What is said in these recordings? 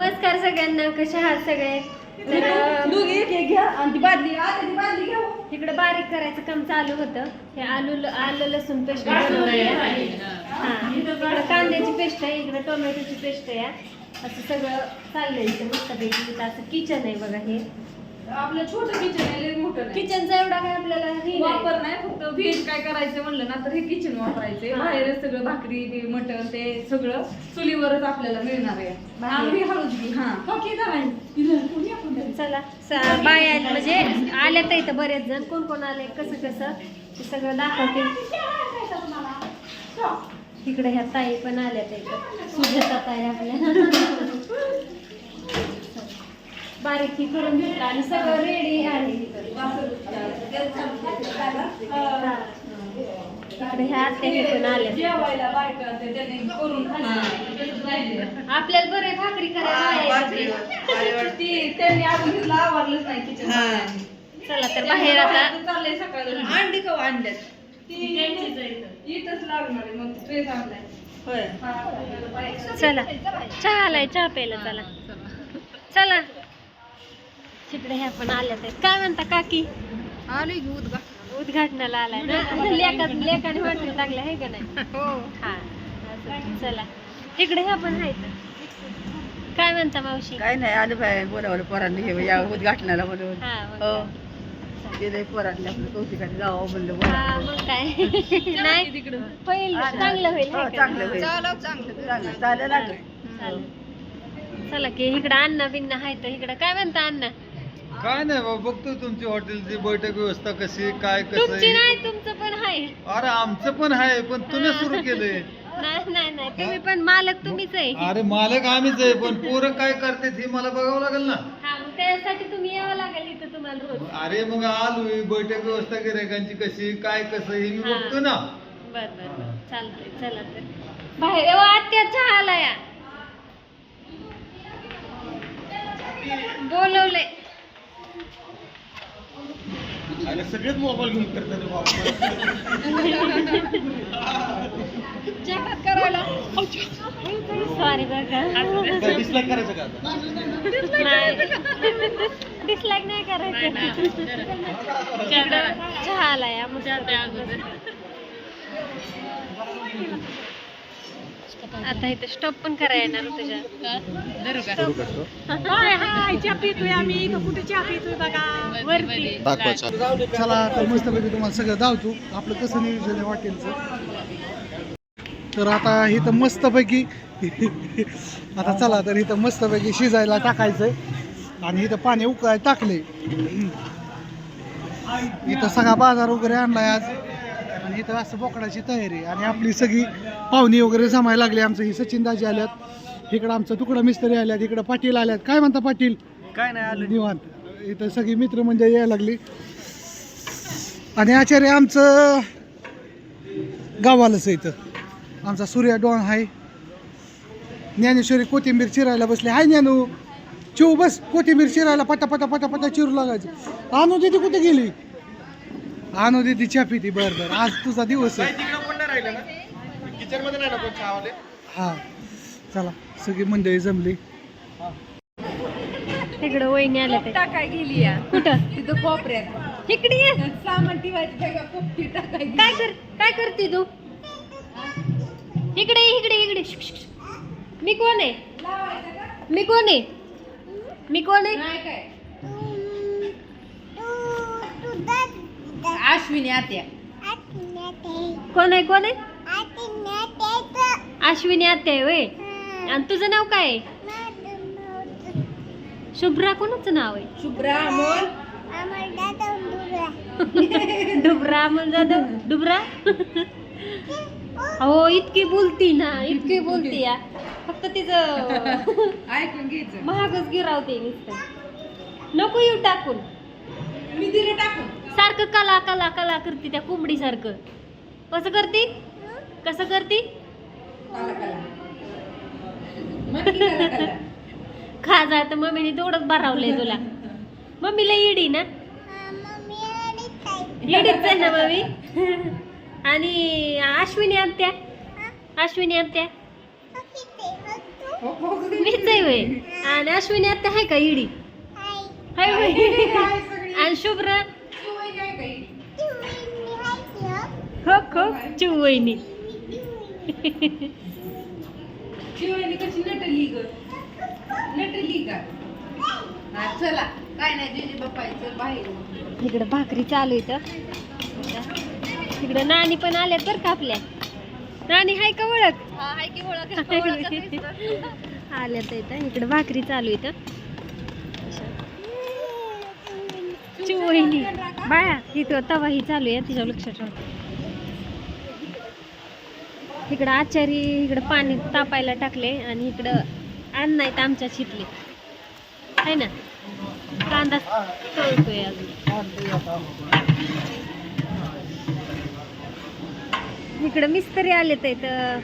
नमस्कार सगळ्यांना कशा आहात सगळे? तर अं, दोघी एक एक घ्या. आणि ती बादली आता ती बादली घ्या. इकडे बारीक करायचं काम चालू होतं. हे आलू आलं लसूण पेस्ट हा इकडे कांद्याची पेस्ट आहे इकडे टोमॅटोची पेस्ट आहे. असं सगळं चाललंय इथं मस्तपैकी. इथं असं किचन आहे बघा हे. आपलं छोटं किचन आहे लय मोठं नाही. किचनचा एवढा काय आपल्याला हे नाही. वापर नाही फक्त व्हेज काय करायचं म्हणलं ना तर हे किचन वापरायचंय हा. बाहेरच सगळं भाकरी बी मटण ते सगळं चुलीवरच आपल्याला मिळणार आहे. बाहेर. आम्ही हळूच हा. चला स- बाय आहेत म्हणजे आले तर इथं बरेच जण. कोण कोण आले? कसं कसं? ते सगळं दाखवते. इकडे ह्या ताई पण आल्या त्या इथं. सुजाता ताई आपल्या. बारीक ही करून घेतलं आणि सगळं रेडी आहे. हा. हे. आपल्याला बरे भाकरी करायला आहे इथे. ती त्यांनी अजून तिथलं आवरलंच नाही किचन चला तर बाहेर आता. चाललंय सकाळी. अंडी का अंड्यात इथंच लागणार आहे मग ट्रेस आणलाय. होय. हा. चला. चहा आलाय चहा प्यायला चला. चला. तिकडे ह्या पण आल्या ते काय म्हणता काकी? आली की उद्घाटनाला आलाय ना? लेखा लेखाने वाटून लागलं आहे का नाही? हो. हा. असं. चला. इकडे ह्या पण आहेत. काय म्हणता मावशी? काय नाही आलं बाय बोलावलं पोरांनी हे या उद्घाटनाला म्हणून हा मग हो. काय. गेले पोरांनी आपलं कौतिकाने जावं म्हणलं हा. मग काय? नाही चांगलं होईल हो, हाय का? चांगलं नाही? होईल. चांगलं चालेल लागलं चालेल. चला की इकडं अन्न बिन्न आहे तर इकडं काय म्हणता अन्न काय नाही बाबा बघतो तुमची हॉटेलची बैठक व्यवस्था कशी काय कसं तुमची आहे. नाही तुमचं पण आहे. अरे आमचं पण आहे पण तुम्ही सुरू केलंय. नाही नाही नाही तुम्ही पण मालक तुम्हीच आहे. अरे मालक आम्हीच आहे पण पोरं काय करतात हे मला बघावं लागेल ना. हा मग त्यासाठी तुम्ही यावं लागेल इथं तुम्हाला रोज. अरे मग आलोय बैठक व्यवस्था गिरायकांची कशी काय कसं हे मी हा. बघतो ना. बर बर बर. चालतंय चला तर. बाहेर आत्या चहा आला या. बोलवले अरे सगळेच मोबाईल घेऊन करतात सॉरी बघा. डिसलाईक करायचं का नाही. डिसलाईक नाही करायचं. चहा आला या मस्त आता इथं स्टॉप पण करायला येणार तुझ्या हाय हाय चहा पितोय आम्ही. इथं कुठे चहा पितोय बघा? वरती. चला आता मस्तपैकी तुम्हाला सगळं धावतो आपलं कसं नियोजन आहे हॉटेलचं? तर आता इथं मस्तपैकी आता चला तर इथं मस्तपैकी शिजायला टाकायचंय. आणि इथं पाणी उकळायला टाकले इथं सगळा बाजार वगैरे आणलाय आज. आणि इथं असं बोकडाची तयारी आणि आपली सगळी पाहुणी वगैरे जमायला लागली. आमचं ही सचिन दाजी आल्यात. इकडं आमचं तुकडं मिस्त्री आल्यात. इकडं पाटील आल्यात. काय म्हणता पाटील? काय नाही आलं. निवांत. इथं सगळी मित्र म्हणजे यायला लागली. आणि आचार्य आमचं गावालाच इथं. आमचा सूर्या डॉन आहे. ज्ञानेश्वरी कोथिंबीर चिरायला बसले. हाय ज्ञानू. चिव बस. कोथिंबीर चिरायला पटा पटा पटा पटा चिरू लागायचं. आणू दीदी कुठे गेली? आणू दीदी चहा पिती बर बर. आज तुझा दिवस आहे. हा. चला सगळी मंडळी जमली. तिकडं वहिनी आल्या ते. टाकाय गेली या? कुठं? तिथं कोपऱ्यात इकडे ये. सामान ठेवायचं जागा पोपटी टाकाय काय कर काय करते तू? इकडे ये, इकडे इकडे. शुक, शुक, शुक. मी कोण आहे? मी कोण आहे? मी कोण आहे? नाही काय. अश्विनी आत्या. कोण आहे कोण आहे? अश्विनी आत्या आहे वय आणि तुझं नाव काय आहे? शुभ्रा कोणाचं नाव आहे? शुभ्रा अमोल. डुबरा अमोल जाधव डुबरा हो इतकी बोलती ना इतकी बोलती या. फक्त तिचं ऐकून घ्यायचं. महागच गिरावते नुसतं. नको येऊ टाकून. मी दिले टाकून. सारखं कला कला कला करते त्या कोंबडी सारखं. कसं करते? कसं करते? खा जा तर मम्मीने तेवढंच भरावलंय तुला. मम्मीला येडी ना? येडीच आहे ना मम्मी? आणि अश्विनी आत्या? अश्विनी आत्या? मीच आहे वय आणि अश्विनी आता आहे का इडी हाय. वय आणि शुभ्रा? हो हो चिवणी शिवानी कशी नटली ग? नटली का? हा, चला. काय नाही दिली बाप्पायचं बाहेर. इकडं भाकरी चालू इथं. इकडं नानी पण आल्यात बरं का आपल्या. नानी हाय का ओळख? हाय की आल्यात इथं इकडं भाकरी चालू इथं. चिवणी बाया इथं तवा ही चालू आहे तिच्या लक्षात ठेव. इकडं आचारी इकडं पाणी तापायला टाकले आणि इकडं अन्न आहेत आमच्या शितले आहे ना? कांदा तळतोय अजून. इकडं मिस्त्री आले तर इथं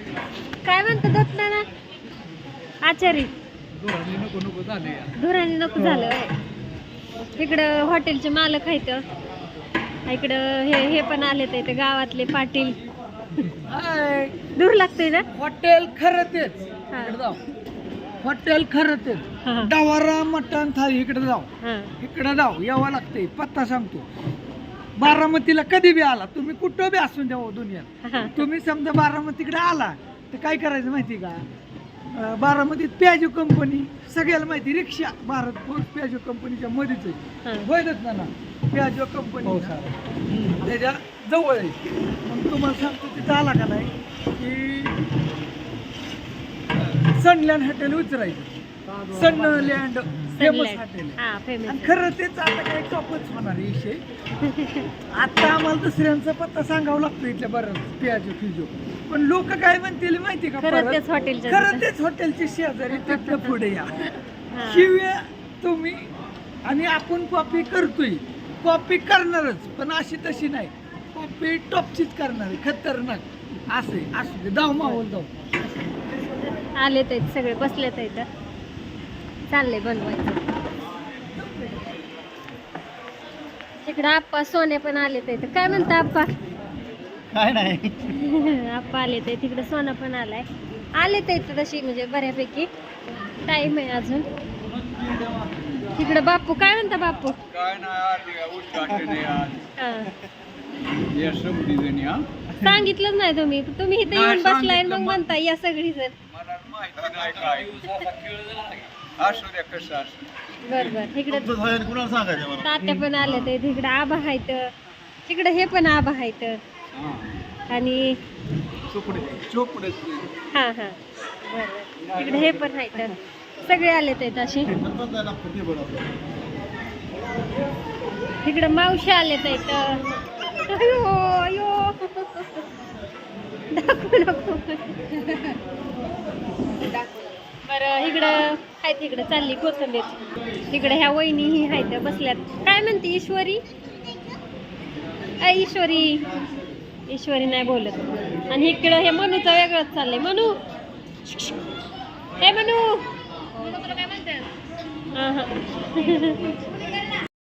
काय म्हणतात दत्त ना आचारी. नको नको झाले. धुराने नको झालं. इकडं हॉटेलचे मालक आहेत. इकडं हे हे पण आले इथं गावातले पाटील. दूर लागतंय ना? हॉटेल खरं तेच हा. इकडे जाऊ. हॉटेल खरं तेच हा, डवारा मटण थाळी इकडे जाऊ. हा. इकडे जाऊ. यावं लागतंय. पत्ता सांगतो. बारामतीला कधी बी आला तुम्ही कुठं बी असून द्या हो दुनियात. हा. तुम्ही समजा बारामतीकडे आला तर काय करायचं माहिती का? बारामतीत प्याजो कंपनी सगळ्याला माहिती रिक्षा भारत फोर्स प्याजो कंपनीच्या मध्येच आहे. हा. होयच ना ना प्याजो कंपनी त्याच्याजवळ आहे. मग तुम्हाला सांगतो तिथं आला का नाही की सनलँड हॉटेल उतरायचं. सनलँड फेमस Sunland. हॉटेल आहे. हा आणि फेमस खरं तेच आता काही टॉपच होणार विषय. आता आम्हाला दुसऱ्यांचा पत्ता सांगावा लागतो इथल्या बरं पियाजो फिजो. पण लोक काय म्हणतील माहिती का खरं परत? हॉटेलच्या खरं तिथं. तेच हॉटेलचे शेजारी तिथल्या पुढे या. हा. शिव्या तुम्ही आणि आपण कॉपी करतोय. कॉपी करणारच पण अशी तशी नाही. कॉपी टॉपचीच करणार आहे खतरनाक. असे असू दे दाव मावल दाव आले तर सगळे बसले तर इथं चाललंय बनवायचं. इकडं आप्पा सोने पण आले तर इथं. काय म्हणता आप्पा? काय नाही. आप्पा आले तर तिकडं सोना पण आलाय. आले तर इथं तशी म्हणजे बऱ्यापैकी. टाइम आहे अजून. तिकडं बापू काय म्हणता बापू काय नाही उद्घाटन हा. या समधी हा. सांगितलंच नाही तुम्ही. तुम्ही इथे येऊन बसलाय आणि मग. म्हणता या सगळी जण मला माहिती नाही काय. असू द्या कसं असू बर बर. इकडं कुणाला सांगायचं मला? तात्या पण आले ते. तिकडं आबा आहेत. तिकडं हे पण आबा आहेत. आणि चोपडे. चोपडे. हा हा. बरं इकडे हे पण आहेत. सगळे आले ते अशी इकडं मावशी आले तर अयो अयो. दाखवू नको. बरं इकडं आहेत इकडं चालली कोथंबीर. इकडं ह्या वहिनी ही आहेत बसल्यात. काय म्हणते ईश्वरी? अ ईश्वरी. ईश्वरी नाही बोलत. आणि इकडं हे मनूचं वेगळंच चाललंय. मनू! हे मनू! हा हा